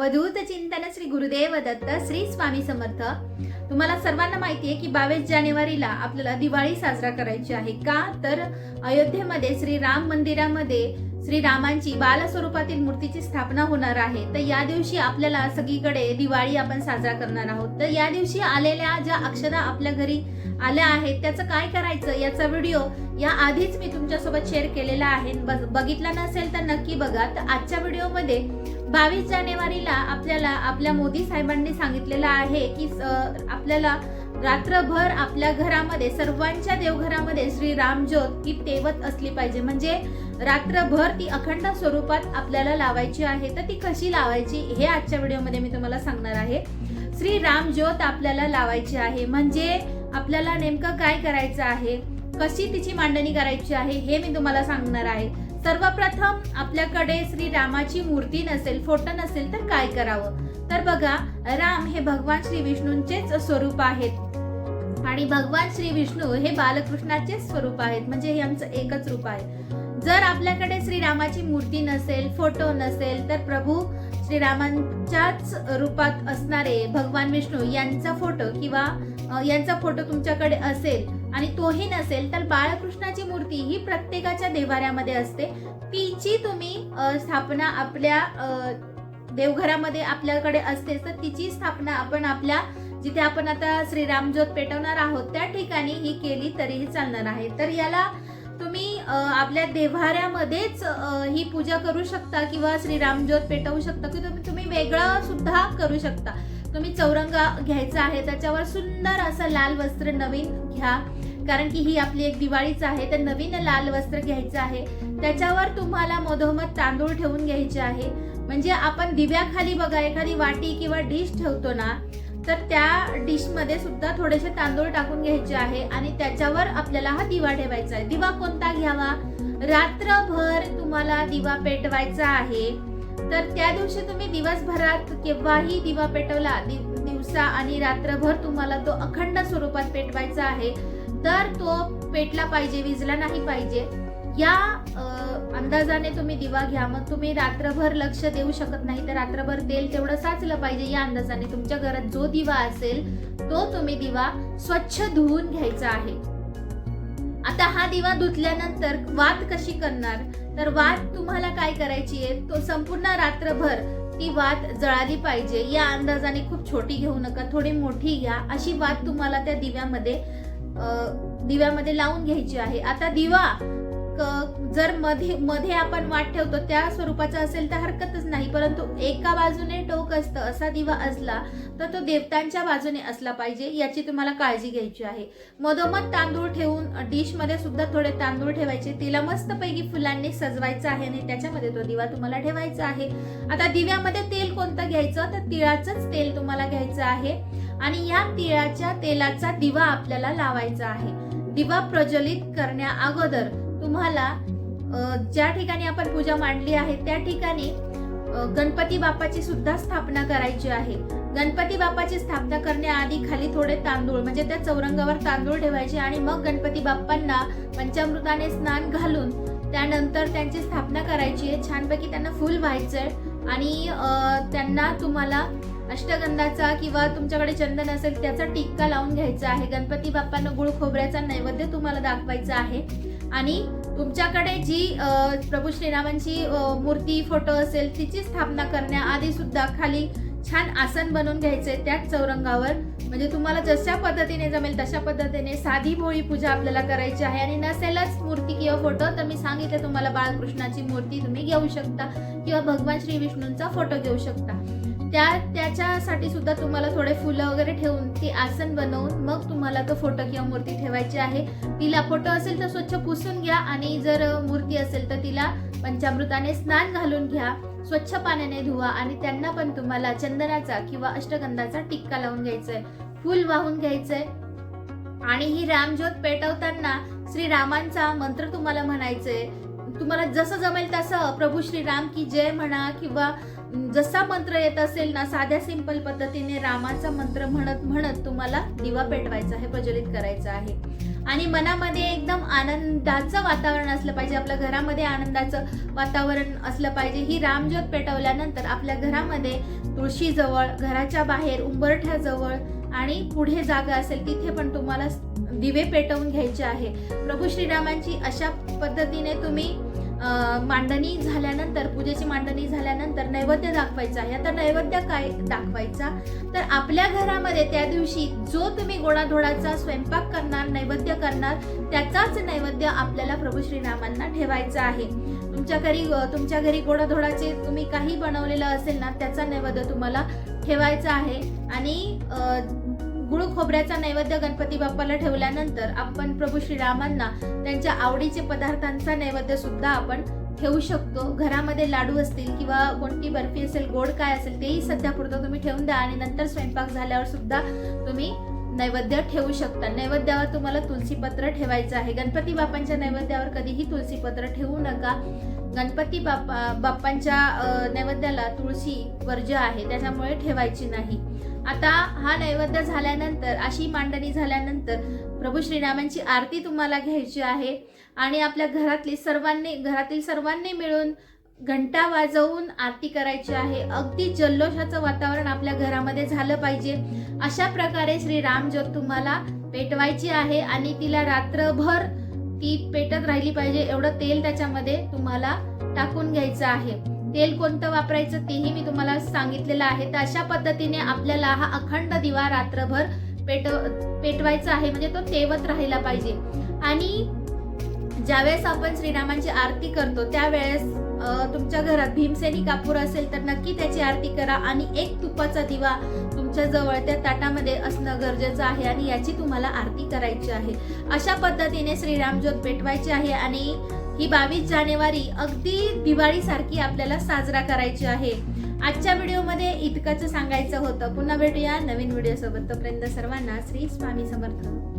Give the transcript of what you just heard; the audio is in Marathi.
अवधूत चिंतन श्री गुरुदेव दत्त श्री स्वामी समर्थ. तुम्हाला सर्वांना माहिती आहे की बावीस जानेवारीला आपल्याला दिवाळी साजरा करायची आहे का? तर अयोध्येमध्ये श्री राम मंदिरामध्ये श्री रामांची बाल स्वरूपातील मूर्तीची स्थापना होणार आहे. तर या दिवशी आपल्याला सगळीकडे दिवाळी आपण साजरा करणार आहोत. तर या दिवशी आलेल्या ज्या अक्षदा आपल्या घरी आल्या आहेत त्याचं काय करायचं याचा व्हिडिओ या आधीच मी तुमच्यासोबत शेअर केलेला आहे. बघितला नसेल तर नक्की बघा. तर आजच्या व्हिडिओमध्ये बावीस जानेवारीला आपल्याला आपल्या मोदी साहेबांनी सांगितलेलं आहे की स- आपल्याला रात्रभर आपल्या घरामध्ये सर्वांच्या देवघरामध्ये श्री रामज्योत ही तेवत असली पाहिजे. म्हणजे रात्रभर ती अखंड स्वरूपात आपल्याला लावायची आहे. तर ती कशी लावायची हे आजच्या व्हिडिओमध्ये मी तुम्हाला सांगणार आहे. श्री रामज्योत आपल्याला लावायची आहे. म्हणजे आपल्याला नेमकं काय करायचं आहे? कशी तिची मांडणी करायची आहे? हे मी तुम्हाला सांगणार आहे. सर्वप्रथम आपल्याकडे श्री रामाची मूर्ती नसेल फोटो नसेल तर काय करावं? तर बघा राम हे भगवान श्री विष्णूंचेच स्वरूप आहेत. आणि भगवान श्री विष्णू हे बालकृष्णाचेच स्वरूप आहेत म्हणजे हे आमचं एकच रूप आहे. जर आपल्याकडे श्रीरामाची मूर्ती नसेल फोटो नसेल तर प्रभू श्रीरामांच्याच रूपात असणारे भगवान विष्णू यांचा फोटो किंवा यांचा फोटो तुमच्याकडे असेल आणि तोही नसेल तर बाळकृष्णाची मूर्ती ही प्रत्येकाच्या देवाऱ्यामध्ये असते. तिची तुम्ही स्थापना आपल्या देवघरामध्ये आपल्याकडे असते तर तिची स्थापना आपण आपल्या जिथे आपण आता श्रीरामज्योत पेटवणार आहोत त्या ठिकाणी ही केली तरीही चालणार आहे. तर याला तुम्ही आपल्या देव्हाऱ्यामध्येच ही पूजा करू शकता किंवा श्रीरामज्योत पेटवू शकता की तुम्ही तुम्ही वेगळं सुद्धा करू शकता. तुम्ही चौरंगा घ्यायचा आहे. त्याच्यावर सुंदर असं लाल वस्त्र नवीन घ्या. कारण की ही आपली एक दिवाळीच आहे. तर नवीन लाल वस्त्र घ्यायचं आहे. त्याच्यावर तुम्हाला मधोमध तांदूळ ठेवून घ्यायचे आहे. म्हणजे आपण दिव्याखाली बघा एखादी वाटी किंवा डिश ठेवतो ना तर त्या डिशमध्ये सुद्धा थोडेसे तांदूळ टाकून घ्यायचे आहे. आणि त्याच्यावर आपल्याला हा दिवा ठेवायचा आहे. दिवा कोणता घ्यावा? रात्रभर तुम्हाला दिवा पेटवायचा आहे. तर त्या दिवशी तुम्ही दिवसभरात केव्हाही दिवा पेटवला दिवसा आणि रात्रभर तुम्हाला तो अखंड स्वरूपात पेटवायचा आहे तर तो पेटला पाहिजे विजला नाही पाहिजे. या अंदाजाने तुम्ही दिवा घ्या. मग तुम्ही रात्रभर लक्ष देऊ शकत नाही तर रात्रभर तेल तेवढं साचलं पाहिजे. या अंदाजाने तुमच्या घरात जो दिवा असेल तो तुम्ही दिवा स्वच्छ धुवून घ्यायचा आहे. आता हा दिवा धुतल्यानंतर वात कशी करणार? तर वात तुम्हाला काय करायची आहे? तो संपूर्ण रात्रभर ती वात जळाली पाहिजे. या अंदाजाने खूप छोटी घेऊ नका थोडी मोठी घ्या. अशी वात तुम्हाला त्या दिव्यामध्ये दिव्यामध्ये लावून घ्यायची आहे. आता दिवा जर मध्ये मध्ये आपण वाट ठेवतो त्या स्वरूपाचा असेल तर हरकतच नाही. परंतु एका बाजूने टोक असतं असा दिवा असला तर तो देवतांच्या बाजूने असला पाहिजे याची तुम्हाला काळजी घ्यायची आहे. मधोमध तांदूळ ठेवून डिशमध्ये सुद्धा थोडे तांदूळ ठेवायचे. तिला मस्तपैकी फुलांनी सजवायचं आहे आणि त्याच्यामध्ये तो दिवा तुम्हाला ठेवायचा आहे. आता दिव्यामध्ये तेल कोणतं घ्यायचं? तर तिळाचंच तेल तुम्हाला घ्यायचं आहे. आणि या तिळाच्या तेलाचा दिवा आपल्याला लावायचा आहे. दिवा प्रज्वलित करण्या अगोदर तुम्हाला ज्या ठिकाणी आपण पूजा मांडली आहे त्या ठिकाणी गणपती बाप्पाची सुद्धा स्थापना करायची आहे. गणपती बाप्पाची स्थापना करण्याआधी खाली थोडे तांदूळ म्हणजे त्या चौरंगावर तांदूळ ठेवायचे आणि मग गणपती बाप्पांना पंचामृताने स्नान घालून त्यानंतर त्यांची स्थापना करायची आहे. छानपैकी त्यांना फुल व्हायचंय आणि त्यांना तुम्हाला अष्टगंधाचा किंवा तुमच्याकडे चंदन असेल त्याचा टिक्का लावून घ्यायचा आहे. गणपती बाप्पांना गुळ खोबऱ्याचा नैवेद्य तुम्हाला दाखवायचा आहे. आणि तुमच्याकडे जी प्रभू श्रीरामांची मूर्ती फोटो असेल तिची स्थापना करण्याआधी सुद्धा खाली छान आसन बनवून घ्यायचे त्याच चौरंगावर. म्हणजे तुम्हाला जशा पद्धतीने जमेल तशा पद्धतीने साधी भोळी पूजा आपल्याला करायची आहे. आणि नसेलच मूर्ती किंवा फोटो तर मी सांगितलं तुम्हाला बाळकृष्णाची मूर्ती तुम्ही घेऊ शकता किंवा भगवान श्री विष्णूंचा फोटो घेऊ शकता. त्या त्याच्यासाठी सुद्धा तुम्हाला थोडे फुलं वगैरे ठेवून ती आसन बनवून मग तुम्हाला तो फोटो किंवा मूर्ती ठेवायची आहे. तिला फोटो असेल तर स्वच्छ पुसून घ्या आणि जर मूर्ती असेल तर तिला पंचामृताने स्नान घालून घ्या. स्वच्छ पाण्याने धुवा आणि त्यांना पण तुम्हाला चंदनाचा किंवा अष्टगंधाचा टिक्का लावून घ्यायचा आहे फुल वाहून घ्यायचंय. आणि ही रामज्योत पेटवताना श्रीरामांचा मंत्र तुम्हाला म्हणायचंय. तुम्हाला जसं जमेल तसं प्रभू श्रीराम की जय म्हणा किंवा जसा मंत्र येत असेल ना साध्या सिंपल पद्धतीने रामाचा मंत्र म्हणत म्हणत तुम्हाला दिवा पेटवायचा आहे प्रज्वलित करायचा आहे. आणि मनामध्ये एकदम आनंदाचं वातावरण असलं पाहिजे आपल्या घरामध्ये आनंदाचं वातावरण असलं पाहिजे. ही रामज्योत पेटवल्यानंतर आपल्या घरामध्ये तुळशीजवळ घराच्या बाहेर उंबरठ्याजवळ आणि पुढे जागा असेल तिथे पण तुम्हाला दिवे पेटवून घ्यायचे आहे. प्रभू श्रीरामांची अशा पद्धतीने तुम्ही मांडणी झाल्यानंतर पूजेची मांडणी झाल्यानंतर नैवेद्य दाखवायचा आहे. आता नैवेद्य काय दाखवायचा? तर आपल्या घरामध्ये त्या दिवशी जो तुम्ही गोडाधोडाचा स्वयंपाक करणार नैवेद्य करणार त्याचाच नैवेद्य आपल्याला प्रभू श्रीरामांना ठेवायचा आहे. तुमच्या घरी तुमच्या घरी गोडाधोडाचे तुम्ही काही बनवलेलं असेल ना त्याचा नैवेद्य तुम्हाला ठेवायचा आहे. आणि खोबऱ्याचा नैवेद्य गणपती बाप्पाला ठेवल्यानंतर आपण प्रभू श्रीरामांना त्यांच्या आवडीचे पदार्थांचा नैवेद्य सुद्धा आपण ठेवू शकतो. घरामध्ये लाडू असतील किंवा कोणती बर्फी असेल गोड काय असेल तेही सध्या पुरतं तुम्ही ठेवून द्या आणि नंतर स्वयंपाक झाल्यावर सुद्धा तुम्ही नैवेद्य ठेवू शकता. नैवेद्यावर तुम्हाला तुलसीपत्र ठेवायचं आहे. गणपती बाप्पांच्या नैवेद्यावर कधीही तुलसीपत्र ठेवू नका. गणपती बाप्पा बाप्पांच्या नैवेद्याला तुळशी वर्ज्य आहे. त्याच्यामुळे ठेवायची नाही. आता हा नैवेद्य झाल्यानंतर अशी मांडणी झाल्यानंतर प्रभू श्रीरामांची आरती तुम्हाला घ्यायची आहे आणि आपल्या घरातली सर्वांनी घरातील सर्वांनी मिळून घंटा वाजवून आरती करायची आहे. अगदी जल्लोषाचं वातावरण आपल्या घरामध्ये झालं पाहिजे. अशा प्रकारे श्री रामज्योत तुम्हाला पेटवायची आहे आणि तिला रात्रभर ती पेटत राहिली पाहिजे एवढं तेल त्याच्यामध्ये तुम्हाला टाकून घ्यायचं आहे. तेल कोणतं वापरायचं तेही मी तुम्हाला सांगितलेलं आहे. तर अशा पद्धतीने आपल्याला हा अखंड दिवा रात्रभर पेट पेटवायचा आहे म्हणजे तो तेवत राहिला पाहिजे. आणि ज्यावेळेस आपण श्रीरामांची आरती करतो त्यावेळेस तुमच्या घरात भीमसेनी कापूर असेल तर नक्की त्याची आरती करा. आणि एक तुपाचा दिवा तुमच्या जवळ त्या ताटामध्ये असणं गरजेचं आहे आणि याची तुम्हाला आरती करायची आहे. अशा पद्धतीने श्रीरामज्योत पेटवायची आहे आणि ही बावीस जानेवारी अगदी दिवाळीसारखी आपल्याला साजरा करायची आहे. आजच्या व्हिडिओमध्ये इतकंच सांगायचं होतं. पुन्हा भेटूया नवीन व्हिडिओ सोबत तोपर्यंत सर्वांना श्री स्वामी समर्थ.